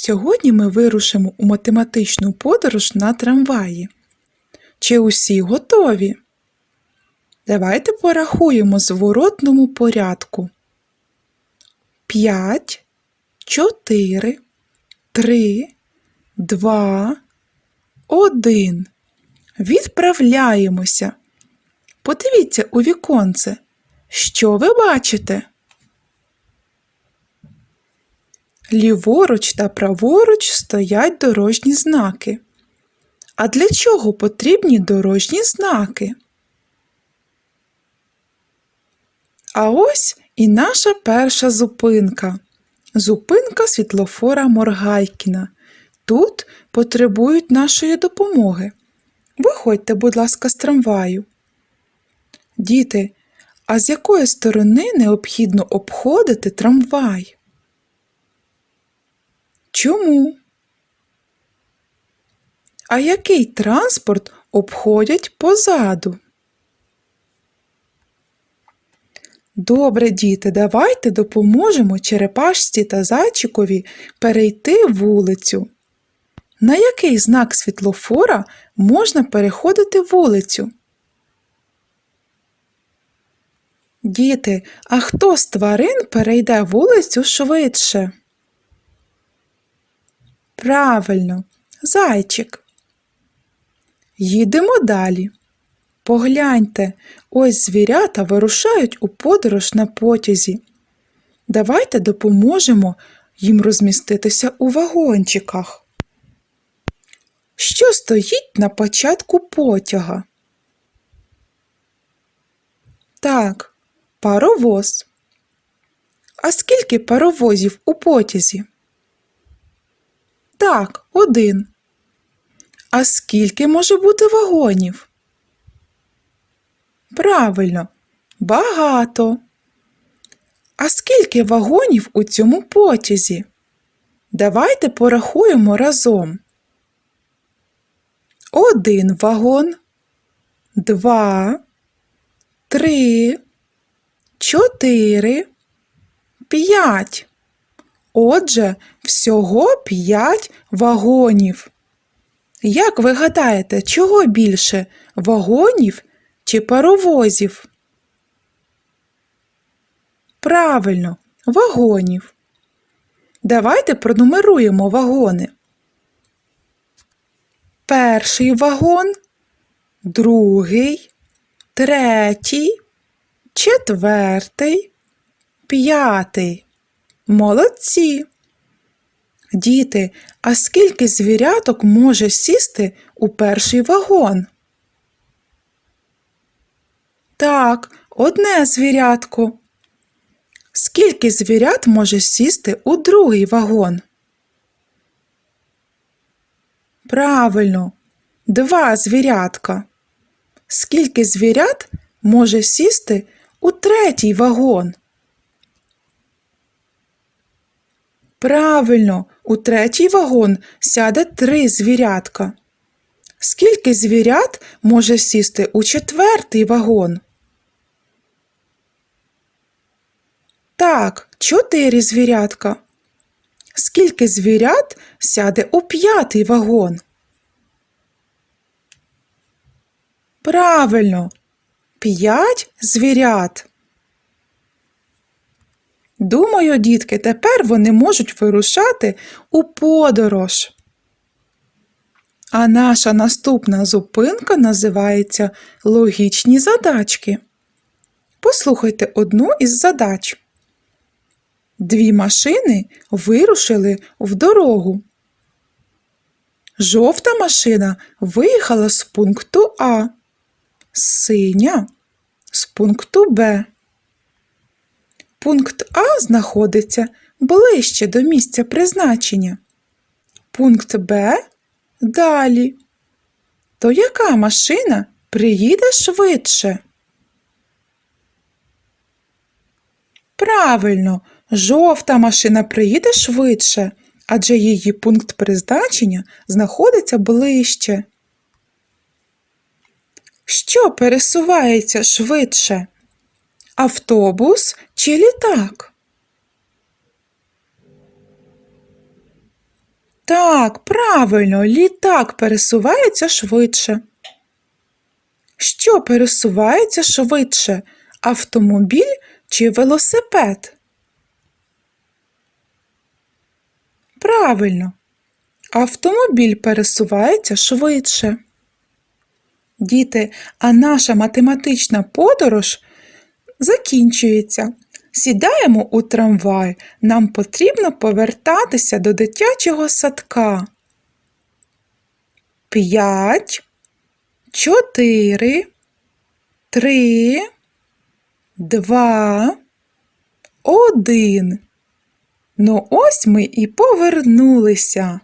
Сьогодні ми вирушимо у математичну подорож на трамваї. Чи усі готові? Давайте порахуємо зворотному порядку. П'ять, чотири, три, два, один. Відправляємося. Подивіться у віконце. Що ви бачите? Ліворуч та праворуч стоять дорожні знаки. А для чого потрібні дорожні знаки? А ось і наша перша зупинка. Зупинка світлофора Моргайкіна. Тут потребують нашої допомоги. Виходьте, будь ласка, з трамваю. Діти, а з якої сторони необхідно обходити трамвай? Чому? А який транспорт обходять позаду? Добре, діти, давайте допоможемо черепашці та зайчикові перейти вулицю. На який знак світлофора можна переходити вулицю? Діти, а хто з тварин перейде вулицю швидше? Правильно, зайчик. Їдемо далі. Погляньте, ось звірята вирушають у подорож на потязі. Давайте допоможемо їм розміститися у вагончиках. Що стоїть на початку потяга? Так, паровоз. А скільки паровозів у потязі? Так, один. А скільки може бути вагонів? Правильно, багато. А скільки вагонів у цьому потязі? Давайте порахуємо разом. Один вагон, два, три, чотири, п'ять. Отже, всього п'ять вагонів. Як ви гадаєте, чого більше вагонів чи паровозів? Правильно, вагонів. Давайте пронумеруємо вагони. Перший вагон, другий, третій, четвертий, п'ятий. Молодці. Діти, а скільки звіряток може сісти у перший вагон? Так, одне звірятко. Скільки звірят може сісти у другий вагон? Правильно, два звірятка. Скільки звірят може сісти у третій вагон? Правильно, у третій вагон сяде три звірятка. Скільки звірят може сісти у четвертий вагон? Так, чотири звірятка. Скільки звірят сяде у п'ятий вагон? Правильно, п'ять звірят. Думаю, дітки, тепер вони можуть вирушати у подорож. А наша наступна зупинка називається Логічні задачки. Послухайте одну із задач. Дві машини вирушили в дорогу. Жовта машина виїхала з пункту А, синя з пункту Б. Пункт А знаходиться ближче до місця призначення. Пункт Б далі. То яка машина приїде швидше? Правильно, жовта машина приїде швидше, адже її пункт призначення знаходиться ближче. Що пересувається швидше? Автобус чи літак? Так, правильно, літак пересувається швидше. Що пересувається швидше? Автомобіль чи велосипед? Правильно. Автомобіль пересувається швидше. Діти, а наша математична подорож закінчується. Сідаємо у трамвай. Нам потрібно повертатися до дитячого садка. П'ять, чотири, три, два, один. Ну ось ми і повернулися.